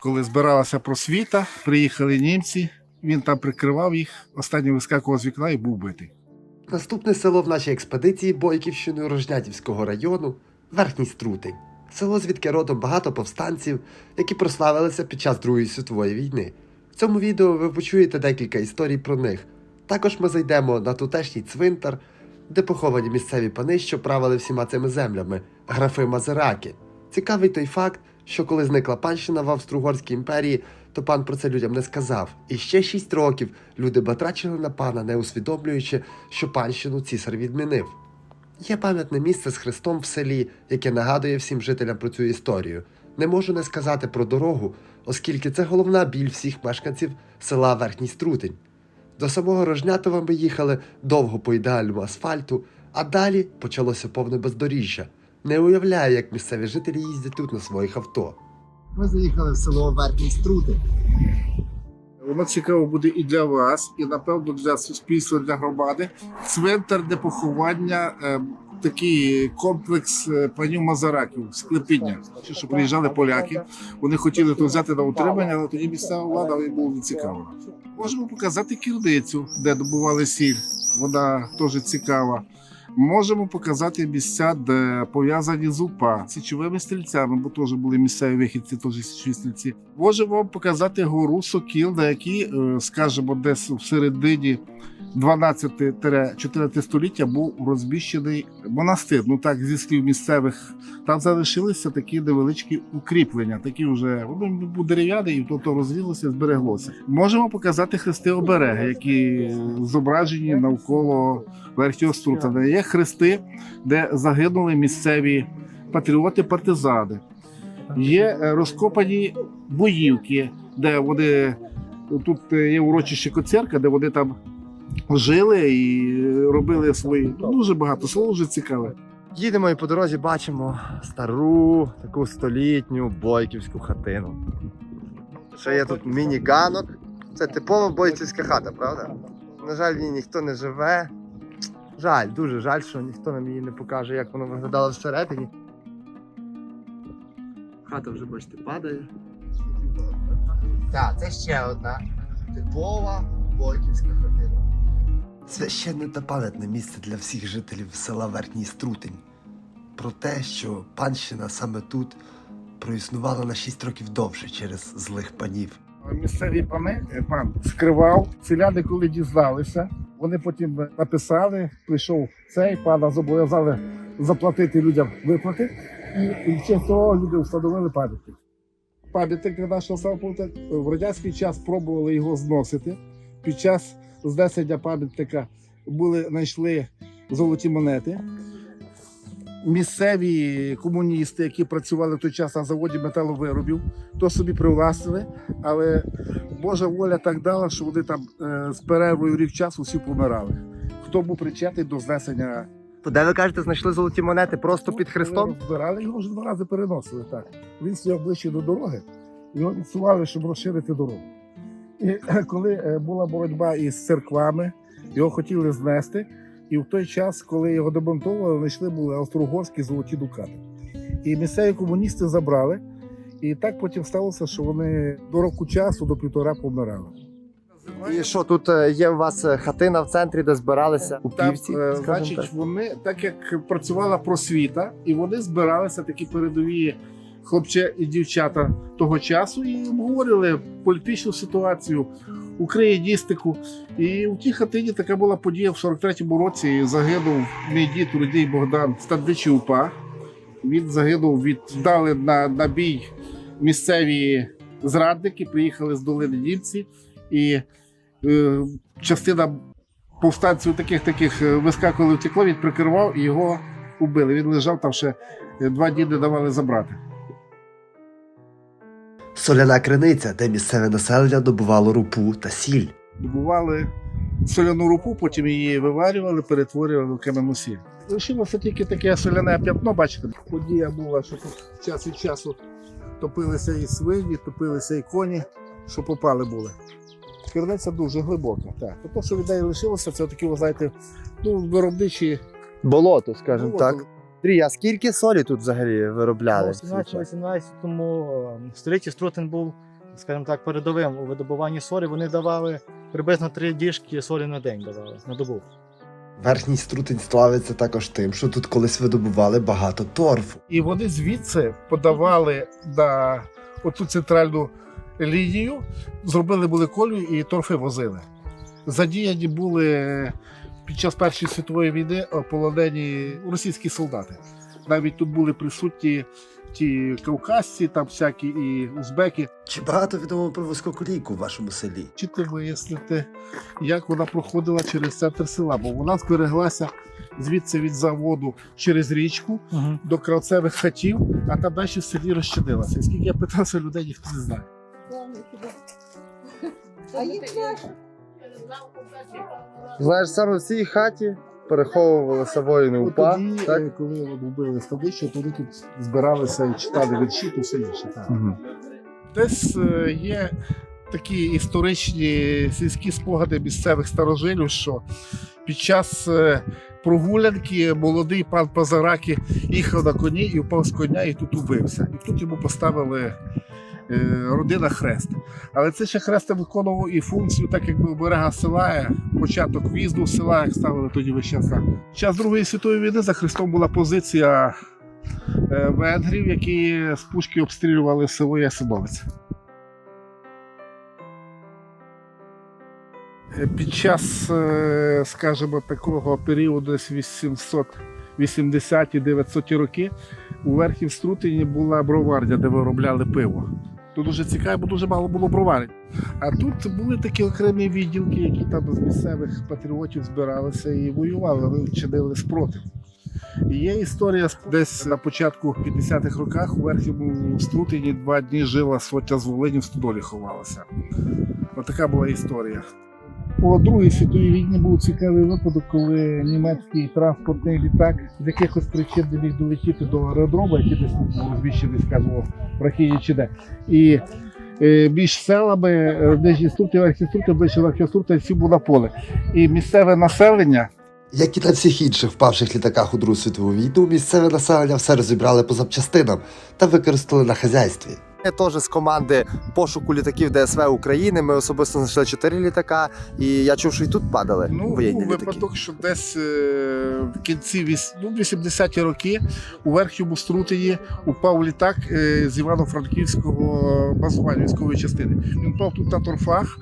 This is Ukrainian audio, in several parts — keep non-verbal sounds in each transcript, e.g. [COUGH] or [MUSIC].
Коли збиралася просвіта, приїхали німці, він там прикривав їх, останній вискакував з вікна і був битий. Наступне село в нашій експедиції Бойківщиною Рожнятівського району Верхній Струтень. Село, звідки родом багато повстанців, які прославилися під час Другої світової війни. В цьому відео ви почуєте декілька історій про них. Також ми зайдемо на тутешній цвинтар, де поховані місцеві пани, що правили всіма цими землями, графи Мазераки. Цікавий той факт, що коли зникла панщина в Австро-Угорській імперії, то пан про це людям не сказав. І ще шість років люди батрачили на пана, не усвідомлюючи, що панщину цісар відмінив. Є пам'ятне місце з хрестом в селі, яке нагадує всім жителям про цю історію. Не можу не сказати про дорогу, оскільки це головна біль всіх мешканців села Верхній Струтень. До самого Рожнятова ми їхали довго по ідеальному асфальту, а далі почалося повне бездоріжжя. Не уявляю, як місцеві жителі їздять тут на своїх авто. Ми заїхали в село Верхній Струти. Воно цікаво буде і для вас, і напевно для суспільства, для громади. Цвинтар, де поховання, е, такий комплекс е, панів Мазараків, склепіння. Що приїжджали поляки, вони хотіли то взяти на утримання, але тоді місцева влада їм була не цікава. Можемо показати кірницю, де добували сіль. Вона теж цікава. Можемо показати місця, де пов'язані з УПА, січовими стрільцями, бо теж були місцеві вихідці, теж січові стрільці. Можемо вам показати гору Сокіл, на якій, е, скажімо, десь в середині 12-14 століття був розміщений монастир. Ну так, зі слів місцевих, там залишилися такі невеличкі укріплення. Такі вже воно був дерев'яний, і тобто розвілося, збереглося. Можемо показати хрести обереги, які зображені навколо верхнього Струтана. Є хрести, де загинули місцеві патріоти, партизани. Є е, розкопані боївки, де вони тут е, є урочище Коцерка, де вони там жили і робили свої. Дуже багато село вже цікаве. Їдемо і по дорозі бачимо стару, таку столітню бойківську хатину. Ще є тут міні-ганок. Це типова бойківська хата, правда? На жаль, в ній ніхто не живе. Жаль, дуже жаль, що ніхто нам її не покаже, як воно виглядало всередині. Хата вже, бачите, падає. Так, це ще одна типова бойківська хатина. Священне та пам'ятне місце для всіх жителів села Верхній Струтень. Про те, що панщина саме тут проіснувала на 6 років довше через злих панів. Місцеві пани е, пан скривав. Селяни, коли дізналися, вони потім написали, прийшов цей пана, зобов'язали заплатити людям виплати, і честь того люди встановили пам'ятник. Пам'ятник нашого самопомта в радянський час пробували його зносити. Під час знесення пам'ятника були знайшли золоті монети. Місцеві комуністи, які працювали в той час на заводі металовиробів, то собі привласнили, але Божа воля так дала, що вони там е, з перервою рік часу всі помирали. Хто був причетний до знесення То де ви кажете, знайшли золоті монети просто під хрестом? Збирали його вже два рази переносили. Так він стояв ближче до дороги, його відсували, щоб розширити дорогу. І [CLEARS THROAT] коли е, була боротьба із церквами, його хотіли знести. І в той час, коли його демонтували, знайшли були австро-угорські золоті дукати. І місцеві комуністи забрали. І так потім сталося, що вони до року часу, до півтора помирали. І що тут е, є у вас е, хатина в центрі, де збиралися у Там, півці? е, значить, так? вони, так як працювала просвіта, і вони збиралися такі передові хлопче і дівчата того часу і обговорювали політичну ситуацію, україністику. І в тій хатині така була подія в 43-му році. Загинув мій дід Рудій Богдан Стадичі УПА. Він загинув, віддали на, на бій місцеві зрадники, приїхали з долини німці. І е, частина повстанців таких таких е, вискакували втекло, він прикривав і його убили. Він лежав там ще е, два дні не давали забрати. Соляна криниця, де місцеве населення добувало рупу та сіль. Добували соляну рупу, потім її виварювали, перетворювали в кам'яну сіль. Лишилося тільки таке соляне п'ятно, бачите. Подія була, що тут час від часу топилися і свині, топилися і коні, що попали були. Керниця дуже глибока. Так. То, що від неї лишилося, це такі, ви знаєте, ну, виробничі Болото, скажімо так. Андрій, а скільки солі тут взагалі виробляли? У 17-18 столітті Струтин був скажімо так, передовим у видобуванні солі, вони давали приблизно три діжки солі на день давали на добу. Верхній струтень славиться також тим, що тут колись видобували багато торфу. І вони звідси подавали на оцю центральну лінію, зробили були колію і торфи возили. Задіяні були під час Першої світової війни полонені російські солдати. Навіть тут були присутні ті кавказці, там всякі і узбеки. Чи багато відомо про вузькоколійку в вашому селі? Хочете вияснити, як вона проходила через центр села, бо вона збереглася звідси від заводу через річку Угу. до кравцевих хатів, а там далі в селі розчинилася. І скільки я питався людей, ніхто не знає. А їх. Знаєш, саме в цій хаті переховувалися воїни УПА. тоді, так? е, коли вони вбили ставище, то вони тут збиралися і читали вірші, то все інше. Так. Мгм. Десь е, є такі історичні сільські спогади місцевих старожилів, що під час е, прогулянки молодий пан Пазараки їхав на коні і впав з коня і тут убився. І тут йому поставили родина хрест. Але це ще хрест виконував і функцію, так якби берега села, е, початок в'їзду в села, як ставили тоді весь час. час Другої світової війни за Христом була позиція е, венгрів, які з пушки обстрілювали село Ясиновець. Е, Під час, е, скажімо, такого періоду, десь 880-900 роки, у верхів Струтині була броварня, де виробляли пиво. Тут дуже цікаво, бо дуже мало було броварень. А тут були такі окремі відділки, які там з місцевих патріотів збиралися і воювали, чинили спротив. І є історія десь на початку 50-х роках у верхньому Струтині два дні жила сотня з Волині в стодолі ховалася. Отака була історія. По Другій світовій війні був цікавий випадок, коли німецький транспортний літак з якихось причин не міг долетіти до аеродрома, який десь тут був розміщений, скажімо, в чи де. І е, між селами, нижні струти, верхні струти, ближче верхні струти, всі було поле. І місцеве населення Як і на всіх інших впавших літаках у Другу світову війну, місцеве населення все розібрали по запчастинам та використали на хазяйстві. Ми теж з команди пошуку літаків ДСВ України. Ми особисто знайшли чотири літака, і я чув, що і тут падали Ну, воєнні був літаки. випадок, що десь е, в кінці ну, 80-ті роки у верхньому Струтині упав літак е, з Івано-Франківського базування військової частини. Він впав тут на торфах,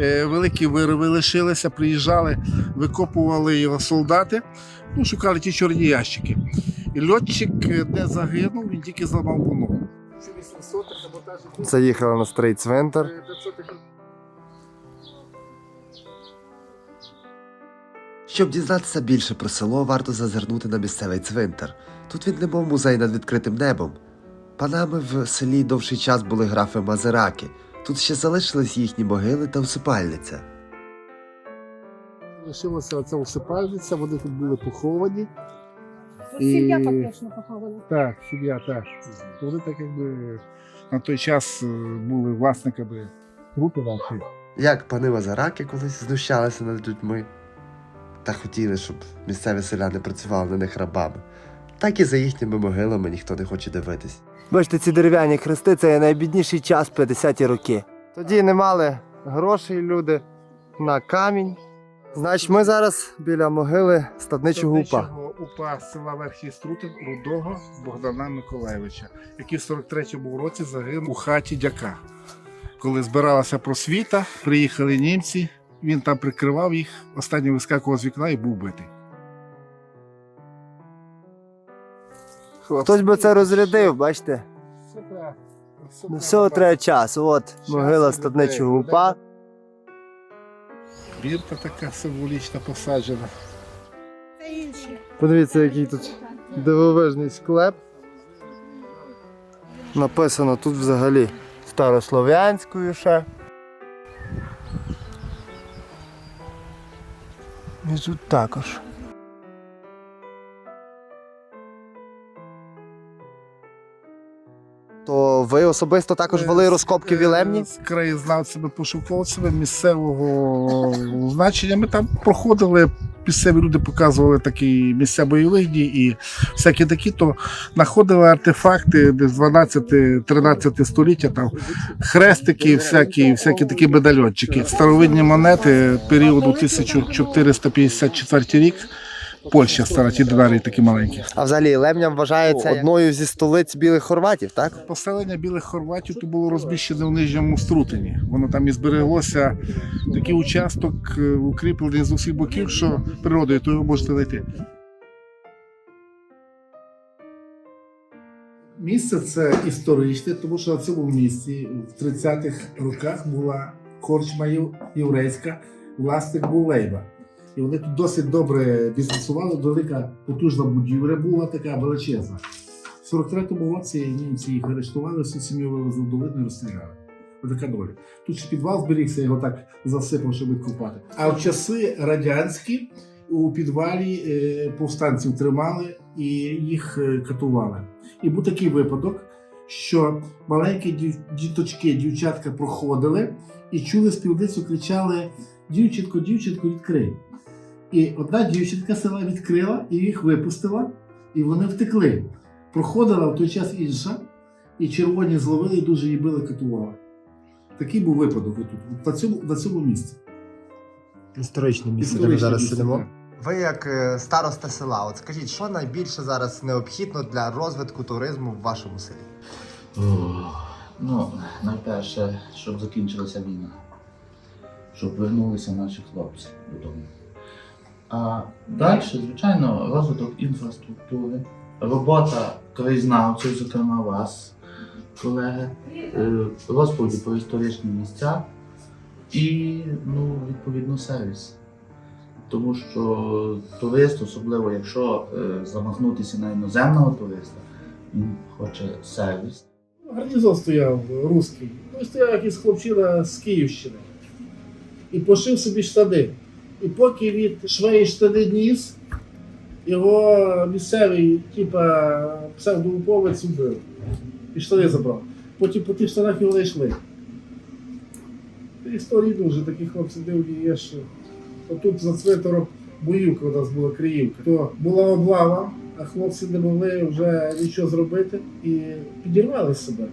е, великі вириви лишилися, приїжджали, викопували його солдати, ну, шукали ті чорні ящики. І льотчик е, не загинув, він тільки зламав ногу. Це 800 Заїхали на цвинтар. 500 Щоб дізнатися більше про село, варто зазирнути на місцевий цвинтар. Тут він немов музей над відкритим небом. Панами в селі довший час були графи Мазераки. Тут ще залишились їхні могили та усипальниця. Лишилася оця усипальниця, вони тут були поховані. Це сім'я І- фактично похована. Так, сім'я, так. Вони так якби на той час е, були власниками групи нашої. Як пани Мазераки колись знущалися над людьми та хотіли, щоб місцеві селяни працювали на них рабами, так і за їхніми могилами ніхто не хоче дивитись. Бачите, ці дерев'яні хрести це є найбідніший час 50-ті роки. Тоді не мали грошей люди на камінь. Значить, ми зараз біля могили стадничого упа. Упа села Верхній Струтин Рудого Богдана Миколаєвича, який в 43-му році загинув у хаті дяка. Коли збиралася просвіта, приїхали німці, він там прикривав їх, останній вискакував з вікна і був битий. Хтось би це розрядив, бачите? Ну, всього треба часу. От могила стадничого упа. Бірка така символічно посаджена. Подивіться, який тут дивовижний склеп. Написано тут взагалі старослов'янською ще. І тут також. Ви особисто також вели розкопки в Ілемні? Е, З краєзнавцями, пошуковцями місцевого значення. Ми там проходили, місцеві люди показували такі місця бойових дій і всякі такі, то знаходили артефакти десь 12-13 століття, там хрестики, всякі, всякі такі медальончики. Старовинні монети періоду 1454 рік. Польща стара, ті динарії такі маленькі. А взагалі Ілемня вважається одною зі столиць білих хорватів, так? Поселення білих хорватів то було розміщене в нижньому струтині. Воно там і збереглося такий участок, е, укріплений з усіх боків, що природою, то його можете знайти. Місце це історичне, тому що на цьому місці в 30-х роках була корчма єврейська, власник був Лейба. І вони тут досить добре бізнесували, велика потужна будівля була така величезна. В 43-му році німці їх арештували, всю сім'ю вивезли в долину і розстріляли. Отака доля. Тут ще підвал зберігся, його так засипав, щоб відкопати. А в часи радянські у підвалі е, повстанців тримали і їх е, катували. І був такий випадок, що маленькі діточки, дівчатка проходили і чули співницю, кричали: Дівчинко, дівчинко, відкрий. І одна дівчинка села відкрила і їх випустила, і вони втекли. Проходила в той час інша, і червоні зловили і дуже її били, катували. Такий був випадок тут, на цьому, на цьому місці. Історичне Історичне місце, так. Ви як е, староста села, от скажіть, що найбільше зараз необхідно для розвитку туризму в вашому селі? Ох, Ну, найперше, щоб закінчилася війна, щоб вернулися наші хлопці додому. А далі, звичайно, розвиток інфраструктури, робота краєзнавців, зокрема вас, колеги, е, розповіді про історичні місця і, ну, відповідно, сервіс. Тому що турист, особливо якщо е, замахнутися на іноземного туриста, він хоче сервіс. Гарнізон стояв русський. Ну, стояв якийсь хлопчина з Київщини. І пошив собі штани. І поки від швеї штани ніс, його місцевий, типа псевдоуповець убив. І штани забрав. Потім по тих штанах його знайшли. Історії дуже такі хлопці дивні є, що отут за цвинтаром боївка у нас була Криївка. То була облава, а хлопці не могли вже нічого зробити і підірвали себе.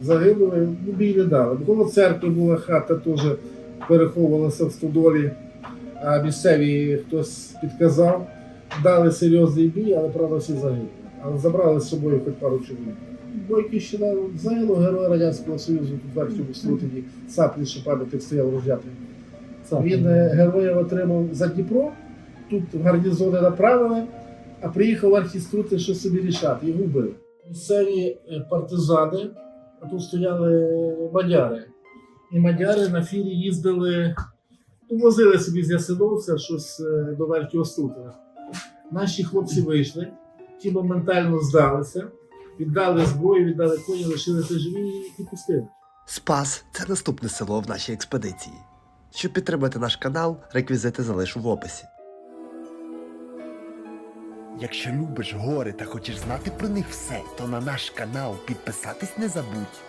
Загинули, ну бій не дали. Коло церкви була хата, теж переховувалася в стодолі, а місцеві хтось підказав, дали серйозний бій, але правда всі загинули. Але забрали з собою хоч пару чоловік. Бойківщина загинув герой Радянського Союзу тут верхньому Слутині, Саплі, що пам'ятник стояв розжатий. Він е, героїв отримав за Дніпро, тут гарнізони направили, а приїхав архіструти, що собі рішати, його вбили. Місцеві е, партизани, а тут стояли мадяри. І мадяри на фірі їздили, ну, возили собі з Ясиновця щось е, до Верхнього Стутина. Наші хлопці вийшли, ті моментально здалися, віддали зброю, віддали коні, лишилися живі і пустили. Спас це наступне село в нашій експедиції. Щоб підтримати наш канал, реквізити залишу в описі. Якщо любиш гори та хочеш знати про них все, то на наш канал підписатись не забудь.